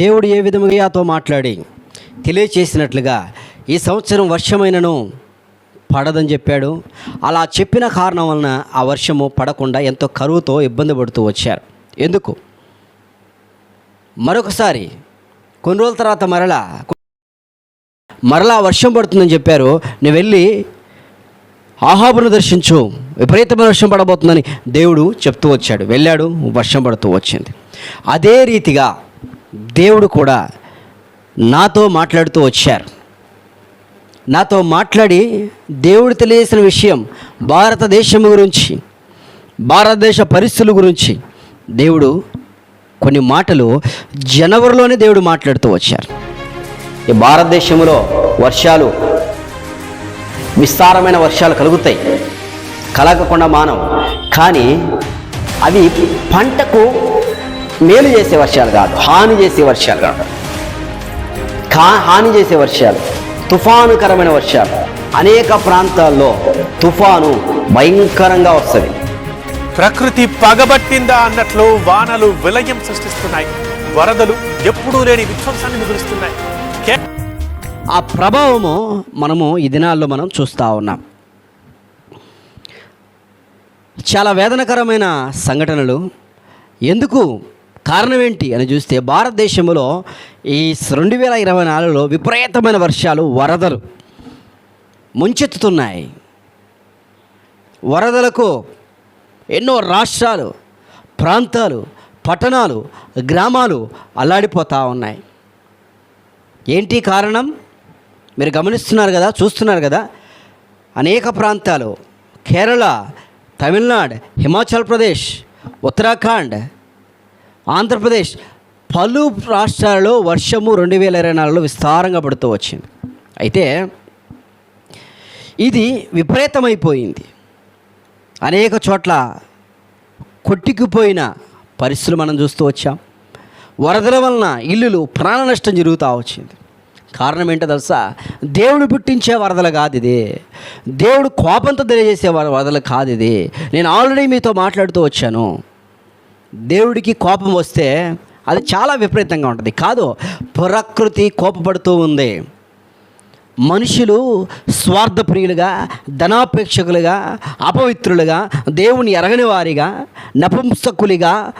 దేవుడు ఏ విధముగాతో మాట్లాడి తెలియచేసినట్లుగా ఈ సంవత్సరం వర్షమైనను పడదని చెప్పాడు. అలా చెప్పిన కారణం వలన ఆ వర్షము పడకుండా ఎంతో కరువుతో ఇబ్బంది పడుతూ వచ్చారు. ఎందుకు? మరొకసారి కొన్ని రోజుల తర్వాత మరలా మరలా వర్షం పడుతుందని చెప్పారు. నేను వెళ్ళి ఆహాబును దర్శించు. విపరీతమైన వర్షం పడబోతుందని దేవుడు చెప్తూ వచ్చాడు. వెళ్ళాడు వర్షం పడుతూ వచ్చింది. అదే రీతిగా దేవుడు కూడా నాతో మాట్లాడుతూ వచ్చారు. నాతో మాట్లాడి దేవుడు తెలియజేసిన విషయం భారతదేశం గురించి భారతదేశ పరిస్థితుల గురించి దేవుడు కొన్ని మాటలు జనవరిలోనే దేవుడు మాట్లాడుతూ వచ్చారు. ఈ భారతదేశంలో వర్షాలు విస్తారమైన వర్షాలు కలుగుతాయి. కలగకుండా మానం. కానీ అవి పంటకు మేలు చేసే వర్షాలు కాదు హాని చేసే వర్షాలు కాదు. కా హాని చేసే వర్షాలు తుఫానుకరమైన వర్షాలు. అనేక ప్రాంతాల్లో తుఫాను భయంకరంగా వస్తుంది. ప్రకృతి పగబట్టిందా అన్నట్లు వానలు విలయం సృష్టిస్తున్నాయి. వరదలు ఎప్పుడూ లేని విధ్వంసాన్ని మిగులుస్తున్నాయి కే- ఆ ప్రభావము మనము ఈ దినాల్లో మనం చూస్తూ ఉన్నాం. చాలా వేదనకరమైన సంఘటనలు. ఎందుకు కారణం ఏంటి అని చూస్తే భారతదేశంలో ఈ రెండు వేల ఇరవై నాలుగులో విపరీతమైన వర్షాలు వరదలు ముంచెత్తుతున్నాయి. వరదలకు ఎన్నో రాష్ట్రాలు ప్రాంతాలు పట్టణాలు గ్రామాలు అల్లాడిపోతూ ఉన్నాయి. ఏంటి కారణం? మీరు గమనిస్తున్నారు కదా చూస్తున్నారు కదా అనేక ప్రాంతాలు కేరళ తమిళనాడు హిమాచల్ ప్రదేశ్ ఉత్తరాఖండ్ ఆంధ్రప్రదేశ్ పలు రాష్ట్రాలలో వర్షము రెండు వేల ఇరవై నాలుగులో విస్తారంగా పడుతూ వచ్చింది. అయితే ఇది విపరీతమైపోయింది. అనేక చోట్ల కొట్టుకుపోయిన పరిస్థితులు మనం చూస్తూ వచ్చాం. వరదల వలన ఇల్లులు ప్రాణ నష్టం జరుగుతూ వచ్చింది. కారణం ఏంటో తెలుసా? దేవుడు పుట్టించే వరదలు కాదు ఇది. దేవుడు కోపంతో తెలియజేసే వర- వరదలు కాదు ఇది. నేను ఆల్రెడీ మీతో మాట్లాడుతూ వచ్చాను. దేవుడికి కోపం వస్తే అది చాలా విపరీతంగా ఉంటుంది. కాదు ప్రకృతి కోపపడుతూ ఉంది. మనుషులు స్వార్థప్రియులుగా ధనాపేక్షకులుగా అపవిత్రులుగా దేవుని ఎరగని వారిగా నపుంసకులుగా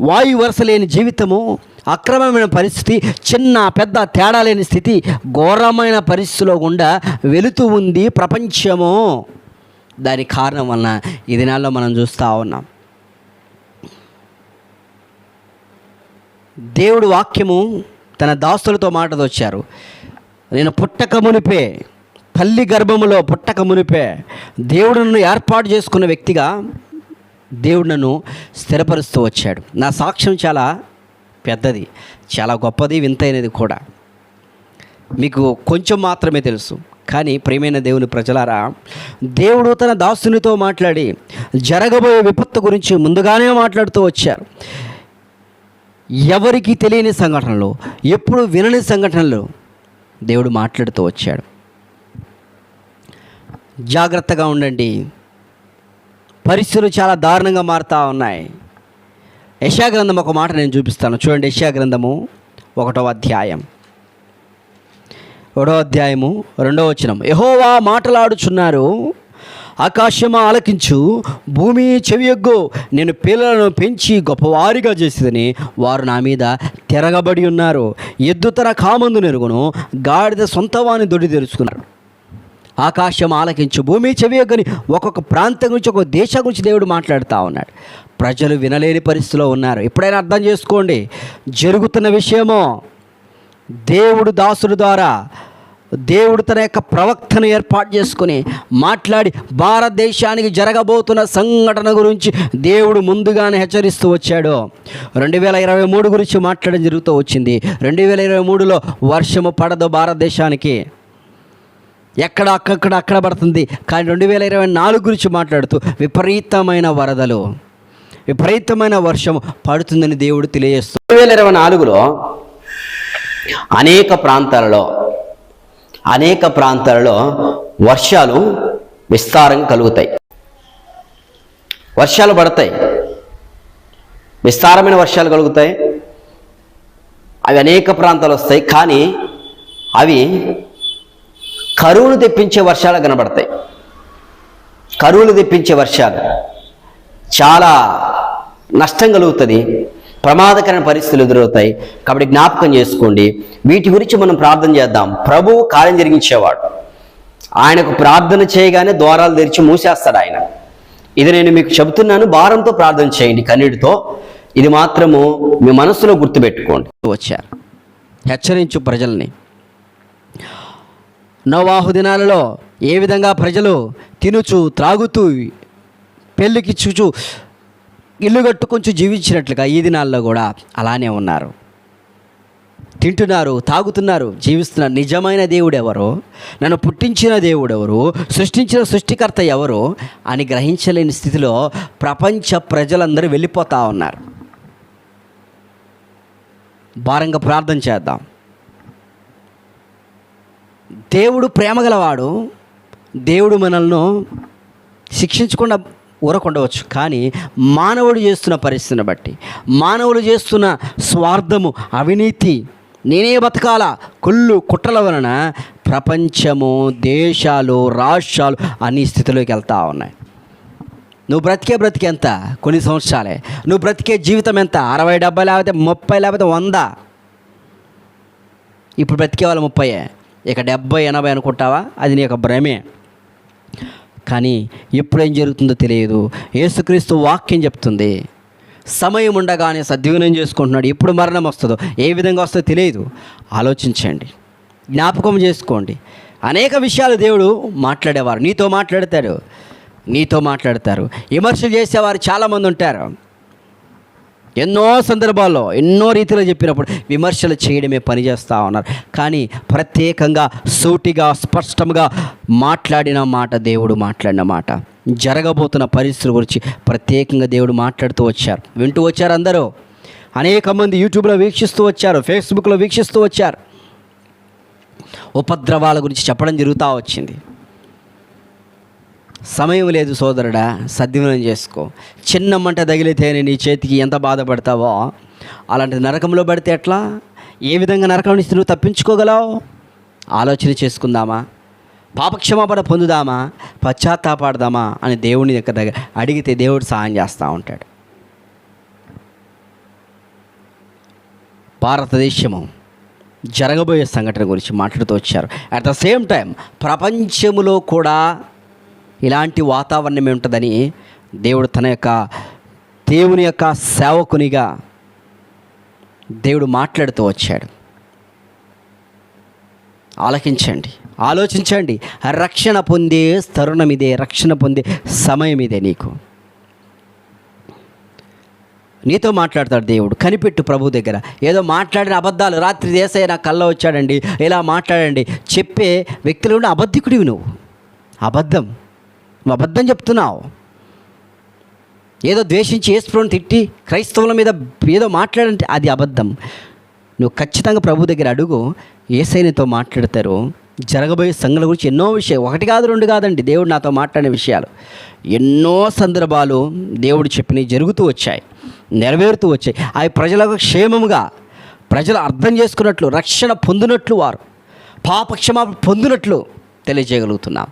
వాయు వరుస లేని జీవితము అక్రమమైన పరిస్థితి చిన్న పెద్ద తేడా లేని స్థితి ఘోరమైన పరిస్థితిలో గుండా వెళుతూ ఉంది ప్రపంచము. దాని కారణం వలన ఈ దినాల్లో మనం చూస్తూ ఉన్నాం. దేవుడు వాక్యము తన దాస్తులతో మాటదొచ్చారు. వచ్చారు నేను పుట్టక మునిపే తల్లి గర్భములో పుట్టక మునిపే దేవుడు నన్ను ఏర్పాటు చేసుకున్న వ్యక్తిగా దేవుడు నన్ను స్థిరపరుస్తూ వచ్చాడు. నా సాక్ష్యం చాలా పెద్దది చాలా గొప్పది వింతైనది కూడా. మీకు కొంచెం మాత్రమే తెలుసు. కానీ ప్రియమైన దేవుని ప్రజలారా దేవుడు తన దాసునితో మాట్లాడి జరగబోయే విపత్తు గురించి ముందుగానే మాట్లాడుతూ వచ్చారు. ఎవరికి తెలియని సంఘటనలు ఎప్పుడు వినని సంఘటనలు దేవుడు మాట్లాడుతూ వచ్చాడు. జాగ్రత్తగా ఉండండి. పరిస్థితులు చాలా దారుణంగా మారుతూ ఉన్నాయి. యశాగ్రంథం ఒక మాట నేను చూపిస్తాను. చూడండి యశాగ్రంథము ఒకటో అధ్యాయం. ఒకటో అధ్యాయము రెండో వచనం. యహోవా మాటలాడుచున్నారు ఆకాశమా ఆలకించు భూమి చెవియొగ్గు. నేను పిల్లలను పెంచి గొప్పవారిగా చేసేదని వారు నా మీద తిరగబడి ఉన్నారు. ఎద్దు తన కామందు నెరుగును గాడిద సొంతవాని దొడి తెలుసుకున్నారు ఆకాశం ఆలకించు భూమి చెవియొగ్గని ఒక్కొక్క ప్రాంతం గురించి ఒక్కొక్క దేశం గురించి దేవుడు మాట్లాడుతూ ఉన్నాడు. ప్రజలు వినలేని పరిస్థితిలో ఉన్నారు. ఎప్పుడైనా అర్థం చేసుకోండి. జరుగుతున్న విషయమో దేవుడు దాసుడు ద్వారా దేవుడు తన యొక్క ప్రవక్తను ఏర్పాటు చేసుకుని మాట్లాడి భారతదేశానికి జరగబోతున్న సంఘటన గురించి దేవుడు ముందుగానే హెచ్చరిస్తూ వచ్చాడు. రెండు వేల ఇరవై మూడు గురించి మాట్లాడడం జరుగుతూ వచ్చింది. రెండు వేల ఇరవై మూడులో వర్షము పడదు భారతదేశానికి. ఎక్కడ అక్కడ అక్కడ పడుతుంది. కానీ రెండు వేల ఇరవై నాలుగు గురించి మాట్లాడుతూ విపరీతమైన వరదలు విపరీతమైన వర్షం పడుతుందని దేవుడు తెలియజేస్తూ రెండు వేల ఇరవై నాలుగులో అనేక ప్రాంతాలలో అనేక ప్రాంతాలలో వర్షాలు విస్తారంగా కలుగుతాయి. వర్షాలు పడతాయి. విస్తారమైన వర్షాలు కలుగుతాయి. అవి అనేక ప్రాంతాలు వస్తాయి. కానీ అవి కరువును తెప్పించే వర్షాలు కనబడతాయి. కరువులు తెప్పించే వర్షాలు చాలా నష్టం కలుగుతుంది. ప్రమాదకరమైన పరిస్థితులు ఎదురవుతాయి. కాబట్టి జ్ఞాపకం చేసుకోండి. వీటి గురించి మనం ప్రార్థన చేద్దాం. ప్రభువు కార్యం జరిగించేవాడు. ఆయనకు ప్రార్థన చేయగానే ద్వారాలు తెరిచి మూసేస్తాడు ఆయన. ఇది నేను మీకు చెబుతున్నాను. భారంతో ప్రార్థన చేయండి. కన్నీటితో. ఇది మాత్రము మీ మనసులో గుర్తుపెట్టుకోండి. వచ్చారు. హెచ్చరించు ప్రజల్ని. నోవాహు దినాలలో ఏ విధంగా ప్రజలు తినుచు త్రాగుతూ పెళ్ళికి చూచు ఇల్లు కట్టుకొంచు జీవించినట్లుగా ఈ దినాల్లో కూడా అలానే ఉన్నారు. తింటున్నారు తాగుతున్నారు జీవిస్తున్నారు. నిజమైన దేవుడు ఎవరో? నన్ను పుట్టించిన దేవుడు ఎవరు? సృష్టించిన సృష్టికర్త ఎవరు? అని గ్రహించలేని స్థితిలో ప్రపంచ ప్రజలందరూ వెళ్ళిపోతూ ఉన్నారు. భారంగా ప్రార్థన చేద్దాం. దేవుడు ప్రేమగలవాడు దేవుడు మనల్ని శిక్షించకుండా ఊరకుండవచ్చు. కానీ మానవుడు చేస్తున్న పరిస్థితిని బట్టి మానవులు చేస్తున్న స్వార్థము అవినీతి నేనే బతకాల కుళ్ళు కుట్రల వలన ప్రపంచము దేశాలు రాష్ట్రాలు అన్ని స్థితిలోకి వెళ్తూ ఉన్నాయి. నువ్వు బ్రతికే బ్రతికే ఎంత? కొన్ని సంవత్సరాలే. నువ్వు బ్రతికే జీవితం ఎంత? అరవై డెబ్బై లేకపోతే ముప్పై లేకపోతే వంద? ఇప్పుడు బ్రతికే వాళ్ళు ముప్పై ఇక డెబ్బై ఎనభై అనుకుంటావా? అది నీ యొక్క భ్రమే. కానీ ఎప్పుడేం జరుగుతుందో తెలియదు. యేసుక్రీస్తు వాక్యం చెప్తుంది. సమయం ఉండగానే సద్వినం చేసుకుంటున్నాడు. ఎప్పుడు మరణం వస్తుందో ఏ విధంగా వస్తుందో తెలియదు. ఆలోచించండి. జ్ఞాపకం చేసుకోండి. అనేక విషయాలు దేవుడు మాట్లాడేవారు. నీతో మాట్లాడతాడు. నీతో మాట్లాడతారు. విమర్శలు చేసేవారు చాలామంది ఉంటారు. ఎన్నో సందర్భాల్లో ఎన్నో రీతిలో చెప్పినప్పుడు విమర్శలు చేయడమే పనిచేస్తూ ఉన్నారు. కానీ ప్రత్యేకంగా సూటిగా స్పష్టంగా మాట్లాడిన మాట దేవుడు మాట్లాడిన మాట. జరగబోతున్న పరిస్థితుల గురించి ప్రత్యేకంగా దేవుడు మాట్లాడుతూ వచ్చారు. వింటూ వచ్చారు అందరూ. అనేక మంది యూట్యూబ్లో వీక్షిస్తూ వచ్చారు ఫేస్బుక్లో వీక్షిస్తూ వచ్చారు. ఉపద్రవాల గురించి చెప్పడం జరుగుతూ వచ్చింది. సమయం లేదు సోదరుడా సద్వినియోగం చేసుకో. చిన్న మంట తగిలితేనే నీ చేతికి ఎంత బాధపడతావో అలాంటి నరకంలో పడితే ఎట్లా? ఏ విధంగా నరకం నుంచి నువ్వు తప్పించుకోగలవు? ఆలోచన చేసుకుందామా? పాపక్షమాపణ పొందుదామా? పశ్చాత్తాపాడదామా అని దేవుని దగ్గర దగ్గర అడిగితే దేవుడు సహాయం చేస్తూ ఉంటాడు. భారతదేశము జరగబోయే సంఘటన గురించి మాట్లాడుతూ వచ్చారు. అట్ ద సేమ్ టైం ప్రపంచములో కూడా ఇలాంటి వాతావరణం ఉంటుందని దేవుడు తన యొక్క దేవుని యొక్క సేవకునిగా దేవుడు మాట్లాడుతూ వచ్చాడు. ఆలకించండి. ఆలోచించండి. రక్షణ పొందే తరుణం ఇదే రక్షణ పొందే సమయం ఇదే నీకు. నీతో మాట్లాడతాడు దేవుడు. కనిపెట్టు ప్రభు దగ్గర. ఏదో మాట్లాడిన అబద్ధాలు. రాత్రి దేశాయ నా కళ్ళ వచ్చాడండి. ఇలా మాట్లాడండి. చెప్పే వ్యక్తులు కూడా అబద్ధికుడివి నువ్వు. అబద్ధం. నువ్వు అబద్ధం చెప్తున్నావు. ఏదో ద్వేషించి ఏసుప్రోని తిట్టి క్రైస్తవుల మీద ఏదో మాట్లాడంటే అది అబద్ధం. నువ్వు ఖచ్చితంగా ప్రభు దగ్గర అడుగు ఏసైనతో మాట్లాడతారు. జరగబోయే సంఘాల గురించి ఎన్నో విషయాలు. ఒకటి కాదు రెండు కాదండి. దేవుడు నాతో మాట్లాడిన విషయాలు. ఎన్నో సందర్భాలు దేవుడు చెప్పినవి జరుగుతూ వచ్చాయి నెరవేరుతూ వచ్చాయి. అవి ప్రజలకు క్షేమముగా ప్రజలు అర్థం చేసుకున్నట్లు రక్షణ పొందినట్లు వారు. పాపక్షమాపణ పొందినట్లు తెలియజేయగలుగుతున్నాం.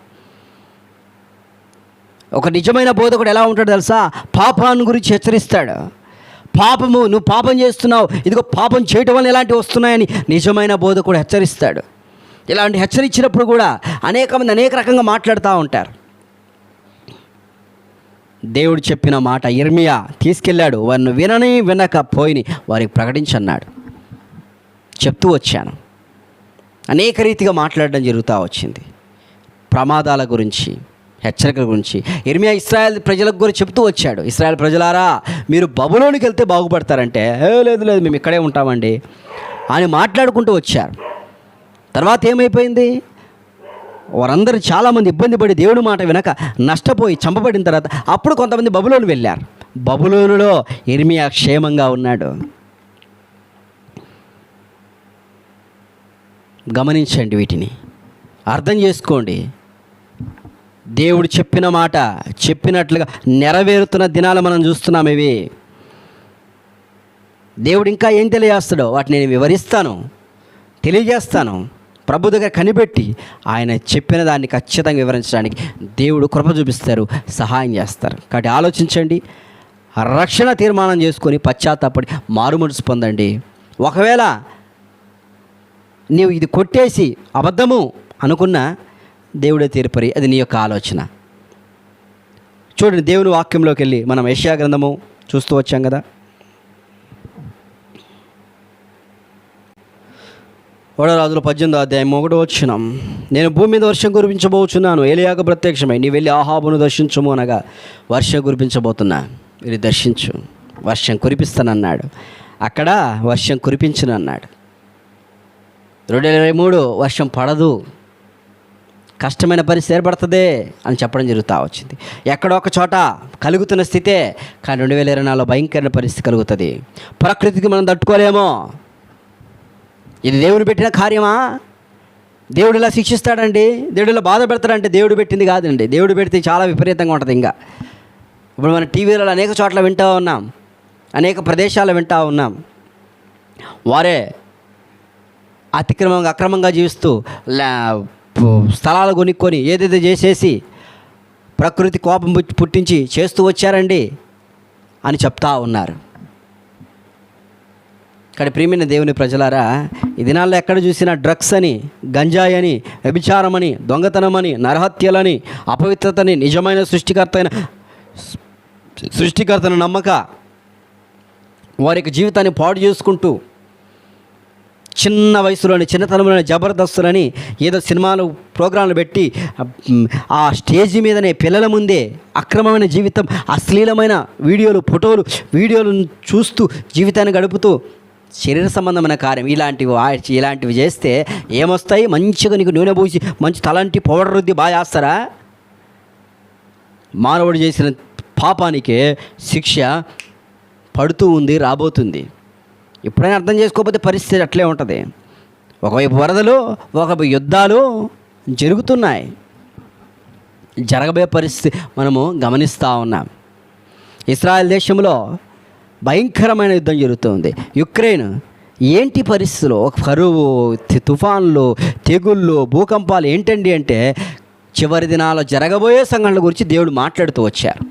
ఒక నిజమైన బోధకుడు ఎలా ఉంటాడు తెలుసా? పాపాన్ని గురించి హెచ్చరిస్తాడు. పాపము నువ్వు పాపం చేస్తున్నావు ఇదిగో పాపం చేయటం వల్ల ఎలాంటివి వస్తున్నాయని నిజమైన బోధకుడు హెచ్చరిస్తాడు. ఇలాంటి హెచ్చరించినప్పుడు కూడా అనేక మంది అనేక రకంగా మాట్లాడుతూ ఉంటారు. దేవుడు చెప్పిన మాట ఇర్మియా తీసుకెళ్ళాడు. వారిని వినని వినక పోయిని వారికి ప్రకటించన్నాడు. చెప్తూ వచ్చాను. అనేక రీతిగా మాట్లాడడం జరుగుతూ వచ్చింది. ప్రమాదాల గురించి హెచ్చరికల గురించి. ఇర్మియా ఇస్రాయల్ ప్రజలకు కూడా చెప్తూ వచ్చాడు. ఇస్రాయల్ ప్రజలారా మీరు బబులోనికి వెళ్తే బాగుపడతారంటే లేదు లేదు మేము ఇక్కడే ఉంటామండి అని మాట్లాడుకుంటూ వచ్చారు. తర్వాత ఏమైపోయింది? వారందరూ చాలామంది ఇబ్బంది పడి దేవుడి మాట వినక నష్టపోయి చంపబడిన తర్వాత అప్పుడు కొంతమంది బబులోను వెళ్ళారు. బబులోనులో ఇర్మియా క్షేమంగా ఉన్నాడు. గమనించండి వీటిని. అర్థం చేసుకోండి. దేవుడు చెప్పిన మాట చెప్పినట్లుగా నెరవేరుతున్న దినాలు మనం చూస్తున్నాం ఇవి. దేవుడు ఇంకా ఏం తెలియజేస్తాడో వాటిని నేను వివరిస్తాను తెలియజేస్తాను. ప్రభు దగ్గర కనిపెట్టి ఆయన చెప్పిన దాన్ని ఖచ్చితంగా వివరించడానికి దేవుడు కృప చూపిస్తారు సహాయం చేస్తారు. కాబట్టి ఆలోచించండి రక్షణ తీర్మానం చేసుకొని పశ్చాత్తాపడి మారుమనసు పొందండి. ఒకవేళ నీవు ఇది కొట్టేసి అబద్ధము అనుకున్నా దేవుడే తీర్పరి. అది నీ యొక్క ఆలోచన. చూడండి దేవుని వాక్యంలోకి వెళ్ళి మనం యెషయా గ్రంథము చూస్తూ వచ్చాం కదా. ఓడరాజుల పద్దెనిమిది అధ్యాయం ఒకటి వచ్చినాం నేను భూమి మీద వర్షం కురిపించబోచున్నాను ఏలియాకు ప్రత్యక్షమై. నీ వెళ్ళి ఆహాబును దర్శించము అనగా వర్షం కురిపించబోతున్నా. ఇది దర్శించు. వర్షం కురిపిస్తానన్నాడు. అక్కడ వర్షం కురిపించను అన్నాడు రెండు వేల ఇరవై మూడు వర్షం పడదు. కష్టమైన పరిస్థితి ఏర్పడుతుంది అని చెప్పడం జరుగుతూ వచ్చింది. ఎక్కడో ఒక చోట కలుగుతున్న స్థితే కానీ రెండు వేల ఇరవై నాలుగులో భయంకరమైన పరిస్థితి కలుగుతుంది. ప్రకృతికి మనం తట్టుకోలేమో. ఇది దేవుడు పెట్టిన కార్యమా? దేవుడు ఇలా శిక్షిస్తాడండి. దేవుడు ఇలా బాధ పెడతాడంటే దేవుడు పెట్టింది కాదండి. దేవుడు పెడితే చాలా విపరీతంగా ఉంటుంది ఇంకా. ఇప్పుడు మన టీవీలలో అనేక చోట్ల వింటూ ఉన్నాం. అనేక ప్రదేశాలు వింటూ ఉన్నాం. వారే అతిక్రమంగా అక్రమంగా జీవిస్తూ లా స్థలాలు కొనుక్కొని ఏదైతే చేసేసి ప్రకృతి కోపం పుట్టి- పుట్టించి చేస్తూ వచ్చారండి అని చెప్తా ఉన్నారు. ఇక్కడ ప్రియమైన దేవుని ప్రజలారా ఈ దినాల్లో ఎక్కడ చూసినా డ్రగ్స్ అని గంజాయి అని వ్యభిచారమని దొంగతనమని నరహత్యలని అపవిత్రతని నిజమైన సృష్టికర్త అయిన సృష్టికర్తను నమ్మక వారి యొక్క జీవితాన్ని పాడు చేసుకుంటూ చిన్న వయసులోని చిన్నతనంలోని జబర్దస్తులని ఏదో సినిమాలు ప్రోగ్రాంలు పెట్టి ఆ స్టేజ్ మీదనే పిల్లల ముందే అక్రమమైన జీవితం అశ్లీలమైన వీడియోలు ఫోటోలు వీడియోలు చూస్తూ జీవితాన్ని గడుపుతూ శరీర సంబంధమైన కార్యం ఇలాంటివి ఇలాంటివి చేస్తే ఏమొస్తాయి? మంచిగా నీకు నూనె పూసి మంచి తలంటి పౌడర్ రుద్ది బాగా చేస్తారా? మానవుడు చేసిన పాపానికే శిక్ష పడుతూ ఉంది రాబోతుంది. ఎప్పుడైనా అర్థం చేసుకోకపోతే పరిస్థితి అట్లే ఉంటుంది. ఒకవైపు వరదలు ఒకవైపు యుద్ధాలు జరుగుతున్నాయి. జరగబోయే పరిస్థితి మనము గమనిస్తూ ఉన్నాం. ఇస్రాయల్ దేశంలో భయంకరమైన యుద్ధం జరుగుతుంది. యుక్రెయిన్ ఏంటి పరిస్థితులు? ఒక కరువు తుఫాన్లు తెగుళ్ళు భూకంపాలు ఏంటండి అంటే చివరి దినాల్లో జరగబోయే సంఘటనల గురించి దేవుడు మాట్లాడుతూ వచ్చారు.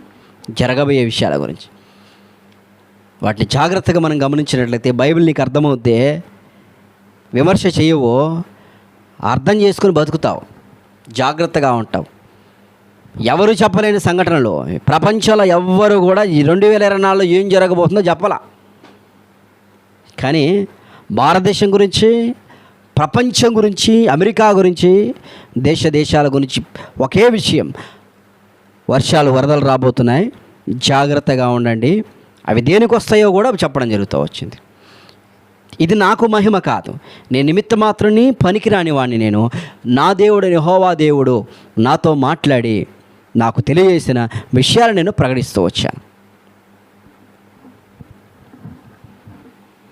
జరగబోయే విషయాల గురించి. వాటిని జాగ్రత్తగా మనం గమనించినట్లయితే బైబిల్ నీకు అర్థమవుతే విమర్శ చేయవు అర్థం చేసుకుని బతుకుతావు. జాగ్రత్తగా ఉంటావు. ఎవరు చెప్పలేని సంఘటనలు. ప్రపంచంలో ఎవ్వరు కూడా ఈ రెండు వేల ఇరవై నాలుగులో ఏం జరగబోతుందో చెప్పాల. కానీ భారతదేశం గురించి ప్రపంచం గురించి అమెరికా గురించి దేశ దేశాల గురించి ఒకే విషయం. వర్షాలు వరదలు రాబోతున్నాయి. జాగ్రత్తగా ఉండండి. అవి దేనికి వస్తాయో కూడా చెప్పడం జరుగుతూ వచ్చింది. ఇది నాకు మహిమ కాదు. నేను నిమిత్త మాత్రని పనికిరాని వాడిని నేను. నా దేవుడు హోవా దేవుడు నాతో మాట్లాడి నాకు తెలియజేసిన విషయాలు నేను ప్రకటిస్తూ వచ్చాను.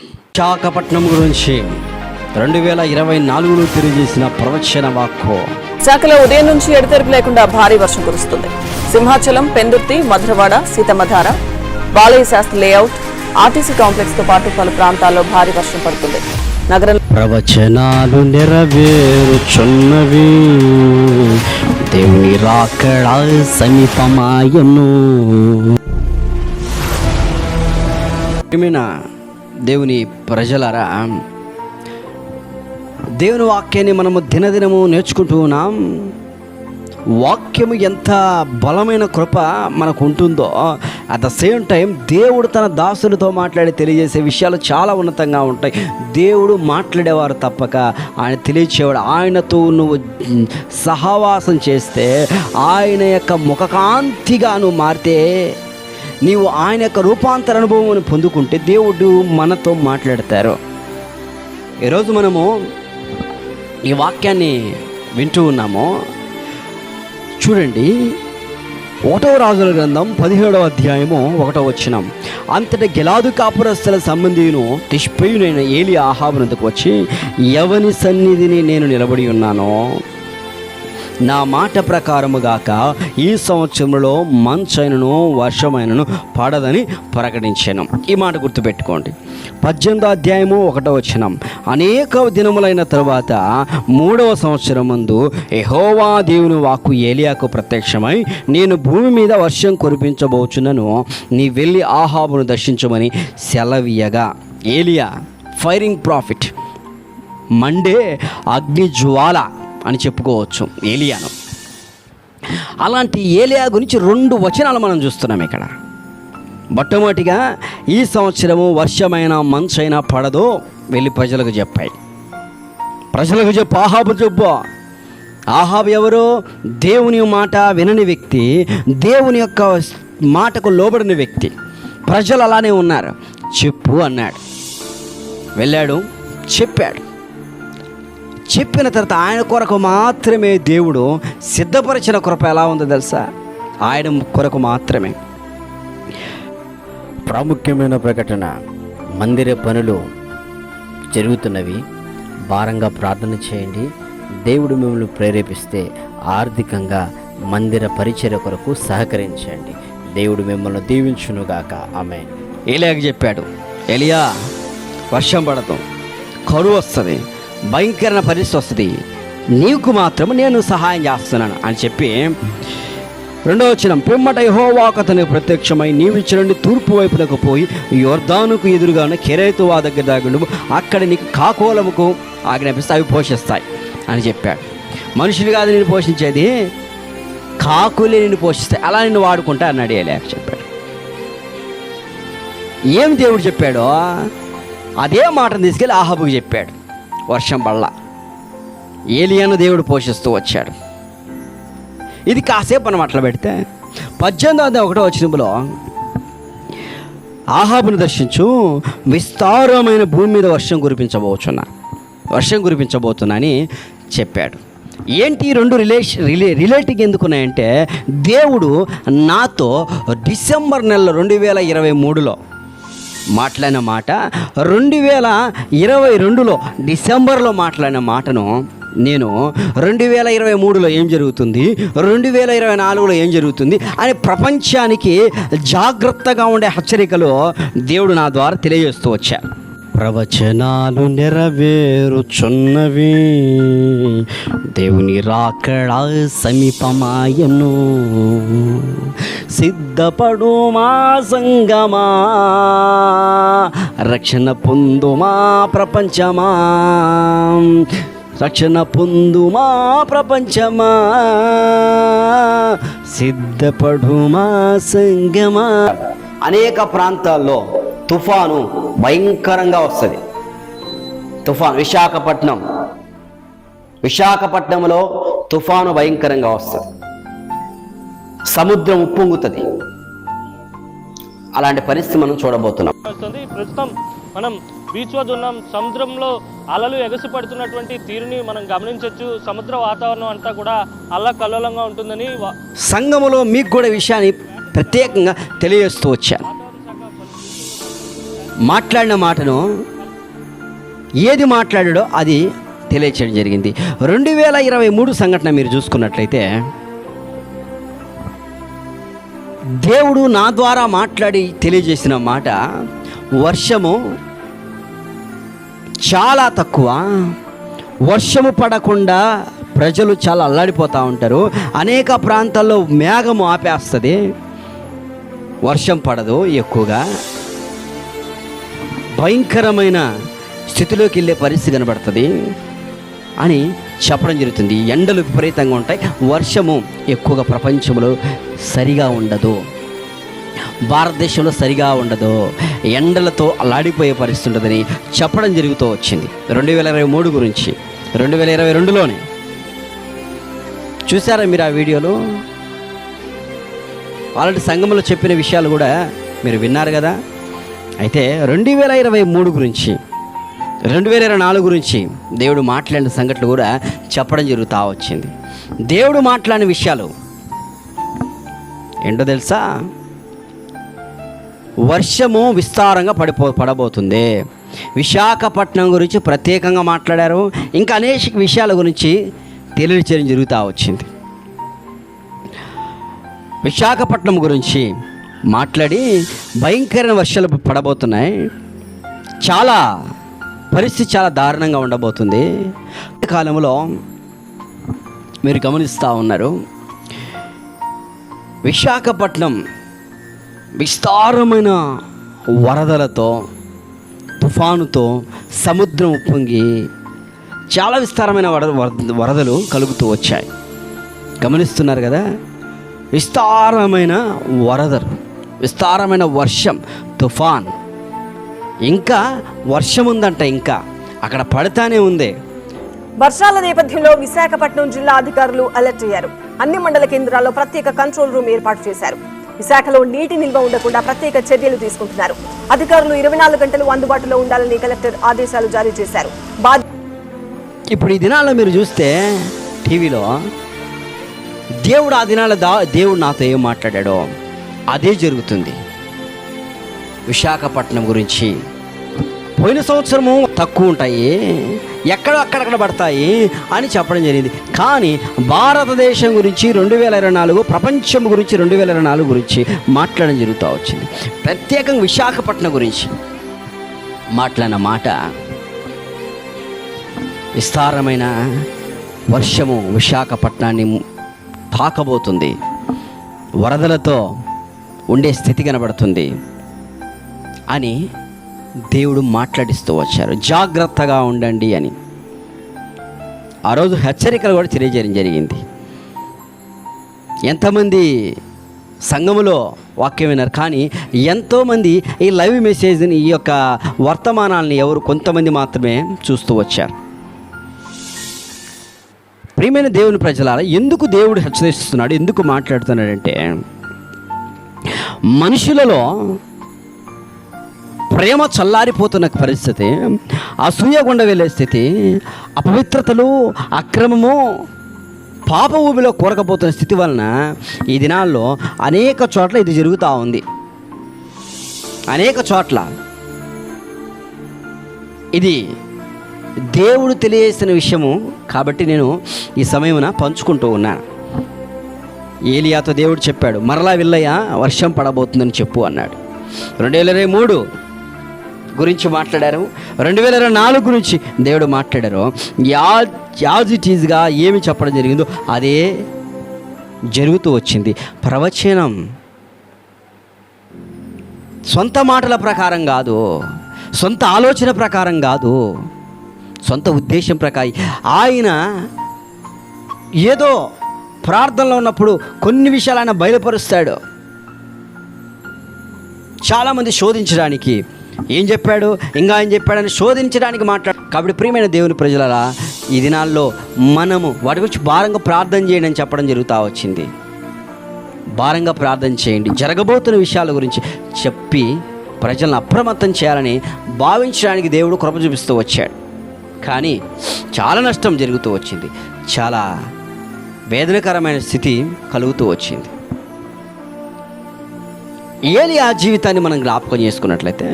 విశాఖపట్నం గురించి రెండు వేల ఇరవై నాలుగులో తెలియజేసిన ప్రవచన వాక్కు. శాఖలో ఉదయం నుంచి ఎడతెరిపి లేకుండా భారీ వర్షం కురుస్తుంది. సింహాచలం పెందుర్తి మధురవాడ సీతమ్మధార బాలయ్య శాస్త్రి లేఅవుట్ ఆర్టీసీ కాంప్లెక్స్తో పాటు పలు ప్రాంతాల్లో భారీ వర్షం పడుతుంది. నగరంలో ప్రవచనాలు నెరవేరుచున్నవి దేవుని రాకడ సమీపమాయను. ప్రియమైన దేవుని ప్రజలరా? దేవుని వాక్యాన్ని మనము దినదినము నేర్చుకుంటూ ఉన్నాం. వాక్యము ఎంత బలమైన కృప మనకు ఉంటుందో అట్ ద సేమ్ టైం దేవుడు తన దాసులతో మాట్లాడి తెలియజేసే విషయాలు చాలా ఉన్నతంగా ఉంటాయి. దేవుడు మాట్లాడేవారు తప్పక. ఆయన తెలియచేవాడు. ఆయనతో నువ్వు సహవాసం చేస్తే ఆయన యొక్క ముఖకాంతిగా నువ్వు మారితే నీవు ఆయన యొక్క రూపాంతర అనుభవం పొందుకుంటే దేవుడు మనతో మాట్లాడతారు. ఈరోజు మనము ఈ వాక్యాన్ని వింటూ ఉన్నాము. చూడండి. ఒకటవ రాజుల గ్రంథం పదిహేడవ అధ్యాయము ఒకటవ వచ్చినం అంతట గెలాదు కాపురస్తుల సంబంధిను తిష్పయునైన ఏలి ఆహాబునందుకు వచ్చి ఎవని సన్నిధిని నేను నిలబడి ఉన్నానో? నా మాట ప్రకారముగాక ఈ సంవత్సరంలో మంచైనను వర్షమైనను పడదని ప్రకటించాను. ఈ మాట గుర్తుపెట్టుకోండి. పద్దెనిమిదో అధ్యాయము ఒకటో వచనం. అనేక దినములైన తర్వాత మూడవ సంవత్సరం ముందు ఎహోవా దేవుని వాక్కు ఏలియాకు ప్రత్యక్షమై నేను భూమి మీద వర్షం కురిపించబోచునను నీ వెళ్ళి ఆహాబును దర్శించమని సెలవీయగా ఏలియా ఫైరింగ్ ప్రాఫిట్. మండే అగ్ని జ్వాల అని చెప్పుకోవచ్చు. ఏలియాను. అలాంటి ఏలియా గురించి రెండు వచనాలు మనం చూస్తున్నాం ఇక్కడ. మొట్టమొదటిగా ఈ సంవత్సరము వర్షమైన మంచైనా పడదో వెళ్ళి ప్రజలకు చెప్పాయి. ప్రజలకు చెప్పు ఆహాబు చెప్పు. ఆహాబు ఎవరు? దేవుని మాట వినని వ్యక్తి దేవుని యొక్క మాటకు లోబడిన వ్యక్తి. ప్రజలు అలానే ఉన్నారు. చెప్పు అన్నాడు. వెళ్ళాడు చెప్పాడు. చెప్పిన తర్వాత ఆయన కొరకు మాత్రమే దేవుడు సిద్ధపరిచిన కృప ఎలా ఉందో తెలుసా? ఆయన కొరకు మాత్రమే. ప్రాముఖ్యమైన ప్రకటన మందిర పనులు జరుగుతున్నవి. భారంగా ప్రార్థన చేయండి. దేవుడు మిమ్మల్ని ప్రేరేపిస్తే ఆర్థికంగా మందిర పరిచర్య కొరకు సహకరించండి. దేవుడు మిమ్మల్ని దీవించునుగాక. ఆమె ఏలియాకి చెప్పాడు ఎలియా వర్షం పడతాం కరువు వస్తుంది. భయంకరమైన పరిస్థితి వస్తుంది. నీకు మాత్రం నేను సహాయం చేస్తున్నాను అని చెప్పి రెండవ వచ్చిన పిమ్మట యెహోవాకు అతనికి ప్రత్యక్షమై నీవు ఇచ్చిన తూర్పు వైపునకు పోయి యోర్ధానుకు ఎదురుగాను కెరేతు వా దగ్గర దాగుండు అక్కడ నీకు కాకోలముకు ఆజ్ఞాపిస్తే అవి పోషిస్తాయి అని చెప్పాడు. మనుషులు కాదు నేను పోషించేది కాకులే నిన్ను పోషిస్తాయి. అలా నిన్ను వాడుకుంటా అన్నాడు ఏలియాకు చెప్పాడు. ఏం దేవుడు చెప్పాడో? అదే మాటను తీసుకెళ్ళి ఆహాబుకి చెప్పాడు. వర్షం పడలా. ఏలియాను దేవుడు పోషిస్తూ వచ్చాడు. ఇది కాసేపు మనం అట్లా పెడితే పద్దెనిమిది వందల ఒకటో వచ్చినప్పుడు ఆహాబును దర్శించు విస్తారమైన భూమి మీద వర్షం కురిపించబోచున్నా వర్షం కురిపించబోతున్నా అని చెప్పాడు. ఏంటి రెండు రిలేషన్ రిలే రిలేటివ్ ఎందుకున్నాయంటే దేవుడు నాతో డిసెంబర్ నెలలో రెండు వేల ఇరవై మూడులో మాట్లాడిన మాట. రెండు వేల ఇరవై రెండులో డిసెంబర్లో మాట్లాడిన మాటను నేను రెండు వేల ఇరవై మూడులో ఏం జరుగుతుంది? రెండు వేల ఇరవై నాలుగులో ఏం జరుగుతుంది? అని ప్రపంచానికి జాగ్రత్తగా ఉండే హెచ్చరికలు దేవుడు నా ద్వారా తెలియజేస్తూ వచ్చా ప్రవచనాలు నెరవేరుచున్నవి. దేవుని రాకడా సమీపమాయను. సిద్ధపడు మా సంగమా. రక్షణ పొందు మా ప్రపంచమా. రక్షణ పొందు మా ప్రపంచమా. సిద్ధపడు మా సంగమా. అనేక ప్రాంతాల్లో తుఫాను భయంకరంగా వస్తుంది. తుఫాన్ విశాఖపట్నం. విశాఖపట్నంలో తుఫాను భయంకరంగా వస్తుంది. సముద్రం ఉప్పొంగుతుంది. అలాంటి పరిస్థితి మనం చూడబోతున్నాం. ప్రస్తుతం మనం బీచ్ వద్ద ఉన్నాం. సముద్రంలో అలలు ఎగసిపడుతున్నటువంటి తీరుని మనం గమనించవచ్చు సముద్ర వాతావరణం అంతా కూడా అల్లకల్లోలంగా ఉంటుందని వా- సంఘములో మీకు కూడా విషయాన్ని ప్రత్యేకంగా తెలియజేస్తూ వచ్చాను మాట్లాడిన మాటను ఏది మాట్లాడాడో అది తెలియచేయడం జరిగింది. రెండు వేల ఇరవై మూడు సంఘటన మీరు చూసుకున్నట్లయితే దేవుడు నా ద్వారా మాట్లాడి తెలియజేసిన మాట వర్షము చాలా తక్కువ. వర్షము పడకుండా ప్రజలు చాలా అల్లాడిపోతూ ఉంటారు. అనేక ప్రాంతాల్లో మేఘము ఆపేస్తుంది. వర్షం పడదు ఎక్కువగా. భయంకరమైన స్థితిలోకి వెళ్ళే పరిస్థితి కనబడుతుంది అని చెప్పడం జరుగుతుంది. ఎండలు విపరీతంగా ఉంటాయి. వర్షము ఎక్కువగా ప్రపంచంలో సరిగా ఉండదు. భారతదేశంలో సరిగా ఉండదు. ఎండలతో అలాడిపోయే పరిస్థితి ఉంటుందని చెప్పడం జరుగుతూ వచ్చింది. రెండు వేల ఇరవై మూడు గురించి. రెండు వేల ఇరవై రెండులోనే. చూసారా మీరు ఆ వీడియోలు? అలాంటి సంఘంలో చెప్పిన విషయాలు కూడా మీరు విన్నారు కదా? అయితే రెండు వేల ఇరవై మూడు గురించి రెండు వేల ఇరవై నాలుగు గురించి దేవుడు మాట్లాడిన సంఘటనలు కూడా చెప్పడం జరుగుతూ వచ్చింది. దేవుడు మాట్లాడిన విషయాలు ఏంటో తెలుసా? వర్షము విస్తారంగా పడిపో పడబోతుంది. విశాఖపట్నం గురించి ప్రత్యేకంగా మాట్లాడారు. ఇంకా అనేక విషయాల గురించి తెలియచేయడం జరుగుతూ వచ్చింది. విశాఖపట్నం గురించి మాట్లాడి భయంకరమైన వర్షాలు పడబోతున్నాయి. చాలా పరిస్థితి చాలా దారుణంగా ఉండబోతుంది. కాలంలో మీరు గమనిస్తూ ఉన్నారు. విశాఖపట్నం విస్తారమైన వరదలతో తుఫానుతో సముద్రం ఉప్పొంగి చాలా విస్తారమైన వరద వరద- వరదలు కలుగుతూ వచ్చాయి. గమనిస్తున్నారు కదా? విస్తారమైన వరదలు విస్తారమైన వర్షం తుఫాన్. ఇంకా వర్షం ఉందంట ఇంకా. అక్కడ పడతానే ఉంది. వర్షాల నేపథ్యంలో విశాఖపట్నం జిల్లా అధికారులు అలర్ట్ అయ్యారు. అన్ని మండల కేంద్రాల్లో ప్రత్యేక కంట్రోల్ రూమ్ ఏర్పాటు చేశారు. విశాఖలో నీటి నిల్వ ఉండకుండా ప్రత్యేక చర్యలు తీసుకుంటున్నారు. అధికారులు ఇరవై నాలుగు గంటలు అందుబాటులో ఉండాలని కలెక్టర్ ఆదేశాలు జారీ చేశారు. ఇప్పుడు ఈ దినాల్లో మీరు చూస్తే టీవీలో దేవుడు ఆ దినాల దా దేవుడు నాతో ఏం మాట్లాడాడో అదే జరుగుతుంది. విశాఖపట్నం గురించి పోయిన సంవత్సరము తక్కువ ఉంటాయి. ఎక్కడో అక్కడక్కడ పడతాయి అని చెప్పడం జరిగింది. కానీ భారతదేశం గురించి రెండు వేల ఇరవై నాలుగు ప్రపంచం గురించి రెండు వేల ఇరవై నాలుగు గురించి మాట్లాడడం జరుగుతూ వచ్చింది. ప్రత్యేకంగా విశాఖపట్నం గురించి మాట్లాడిన మాట విస్తారమైన వర్షము విశాఖపట్నాన్ని తాకబోతుంది. వరదలతో ఉండే స్థితి కనబడుతుంది అని దేవుడు మాట్లాడిస్తూ వచ్చారు. జాగ్రత్తగా ఉండండి అని. ఆ రోజు హెచ్చరికలు కూడా తెలియజేయడం జరిగింది. ఎంతమంది సంఘములో వాక్యం విన్నారు. కానీ ఎంతోమంది ఈ లైవ్ మెసేజ్ని ఈ యొక్క వర్తమానాలని ఎవరు కొంతమంది మాత్రమే చూస్తూ వచ్చారు. ప్రియమైన దేవుని ప్రజలారా ఎందుకు దేవుడు హెచ్చరిస్తున్నాడు ఎందుకు మాట్లాడుతున్నాడంటే మనుషులలో ప్రేమ చల్లారిపోతున్న పరిస్థితి అసూయ గుండా వెళ్ళే స్థితి అపవిత్రతలు అక్రమము పాప ఊబిలో కూరకపోతున్న స్థితి వలన ఈ దినాల్లో అనేక చోట్ల ఇది జరుగుతూ ఉంది. అనేక చోట్ల. ఇది దేవుడు తెలియజేసిన విషయము కాబట్టి నేను ఈ సమయమున పంచుకుంటూ ఉన్నాను ఏలియాతో దేవుడు చెప్పాడు మరలా విల్లయ్య వర్షం పడబోతుందని చెప్పు అన్నాడు. రెండు వేల ఇరవై మూడు గురించి మాట్లాడారు. రెండు వేల ఇరవై నాలుగు గురించి దేవుడు మాట్లాడారు. యా యాజ్ ఇట్ ఈజ్గా ఏమి చెప్పడం జరిగిందో అదే జరుగుతూ వచ్చింది. ప్రవచనం సొంత మాటల ప్రకారం కాదు సొంత ఆలోచన ప్రకారం కాదు సొంత ఉద్దేశం ప్రకారం. ఆయన ఏదో ప్రార్థనలో ఉన్నప్పుడు కొన్ని విషయాలు ఆయన బయలుపరుస్తాడు. చాలామంది శోధించడానికి ఏం చెప్పాడు? ఇంకా ఏం చెప్పాడని శోధించడానికి మాట్లాడు. కాబట్టి ప్రియమైన దేవుని ప్రజలరా ఈ దినాల్లో మనము వాటి గురించి భారంగా ప్రార్థన చేయండి అని చెప్పడం జరుగుతూ వచ్చింది. భారంగా ప్రార్థన చేయండి. జరగబోతున్న విషయాల గురించి చెప్పి ప్రజలను అప్రమత్తం చేయాలని భావించడానికి దేవుడు కృప చూపిస్తూ వచ్చాడు. కానీ చాలా నష్టం జరుగుతూ వచ్చింది. చాలా వేదనకరమైన స్థితి కలుగుతూ వచ్చింది. ఏలియా జీవితాన్ని మనం జ్ఞాపకం చేసుకున్నట్లయితే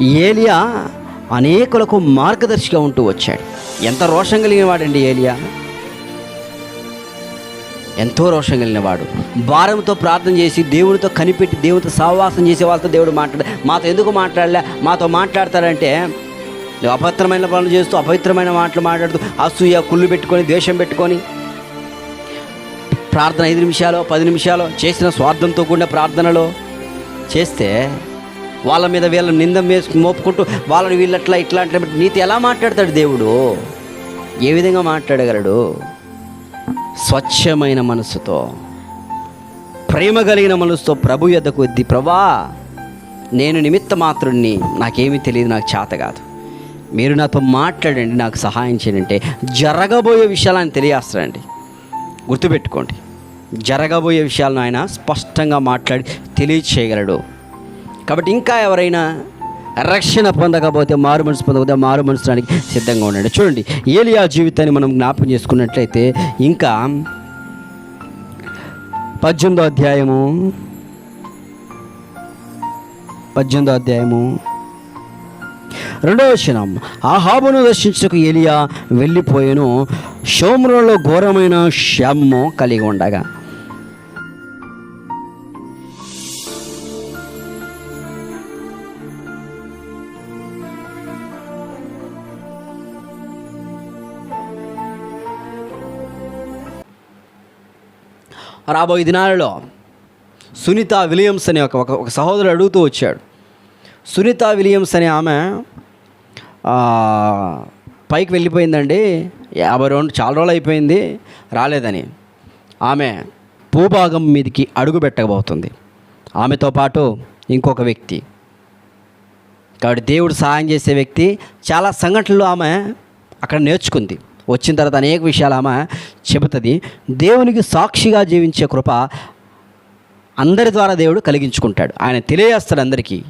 ఏలియా అనేకులకు మార్గదర్శిగా ఉంటూ వచ్చాడు. ఎంత రోషం కలిగిన వాడండి ఏలియా? ఎంతో రోషం కలిగినవాడు భారంతో ప్రార్థన చేసి దేవునితో కనిపెట్టి దేవునితో సహవాసం చేసే వాళ్ళతో దేవుడు మాట్లాడ మాతో ఎందుకు మాట్లాడలే? మాతో మాట్లాడతారంటే నువ్వు అపవిత్రమైన పనులు చేస్తూ అపవిత్రమైన మాటలు మాట్లాడుతూ అసూయ కుళ్ళు పెట్టుకొని ద్వేషం పెట్టుకొని ప్రార్థన ఐదు నిమిషాలు పది నిమిషాలు చేసిన స్వార్థంతో కూడిన ప్రార్థనలో చేస్తే వాళ్ళ మీద వీళ్ళ నింద వేసి మోపుకుంటూ వాళ్ళని వీళ్ళట్లా ఇట్లా అంటే నీతి ఎలా మాట్లాడతాడు దేవుడు? ఏ విధంగా మాట్లాడగలడు? స్వచ్ఛమైన మనసుతో ప్రేమ కలిగిన మనసుతో ప్రభు యొద్దకు కొద్ది ప్రభా నేను నిమిత్త మాత్రుణ్ణి నాకేమీ తెలియదు నాకు చేత కాదు. మీరు నాతో మాట్లాడండి నాకు సహాయం చేయండి అంటే జరగబోయే విషయాలను తెలియస్తారండి గుర్తుపెట్టుకోండి. జరగబోయే విషయాలను ఆయన స్పష్టంగా మాట్లాడి తెలియచేయగలడు. కాబట్టి ఇంకా ఎవరైనా రక్షణ పొందకపోతే మారు మనసు పొందకపోతే మారు మనసుడానికి సిద్ధంగా ఉండండి. చూడండి ఏలియా జీవితాన్ని మనం జ్ఞాపకం చేసుకున్నట్లయితే ఇంకా పద్దెనిమిదో అధ్యాయము పద్దెనిమిదో అధ్యాయము రెండవ వచనం ఆహాబును దర్శించకు ఏలియా వెళ్ళిపోయాను షోమ్రంలో ఘోరమైన శమము కలిగి ఉండగా. రాబోయే దినాలలో సునీత విలియమ్స్ అనే ఒక ఒక- సహోదరుడు అడుగుతూ వచ్చాడు. సునీత విలియమ్స్ అనే ఆమె పైకి వెళ్ళిపోయిందండి. యాభై రెండు చాలా రోజులు అయిపోయింది రాలేదని. ఆమె భూభాగం మీదకి అడుగు పెట్టకపోతుంది ఆమెతో పాటు ఇంకొక వ్యక్తి. కాబట్టి దేవుడు సహాయం చేసే వ్యక్తి చాలా సంఘటనలు ఆమె అక్కడ నేర్చుకుంది. వచ్చిన తర్వాత అనేక విషయాలు ఆమె చెబుతుంది. దేవునికి సాక్షిగా జీవించే కృప అందరి ద్వారా దేవుడు కలిగించుకుంటాడు. ఆయన తెలియజేస్తాడు అందరికీ.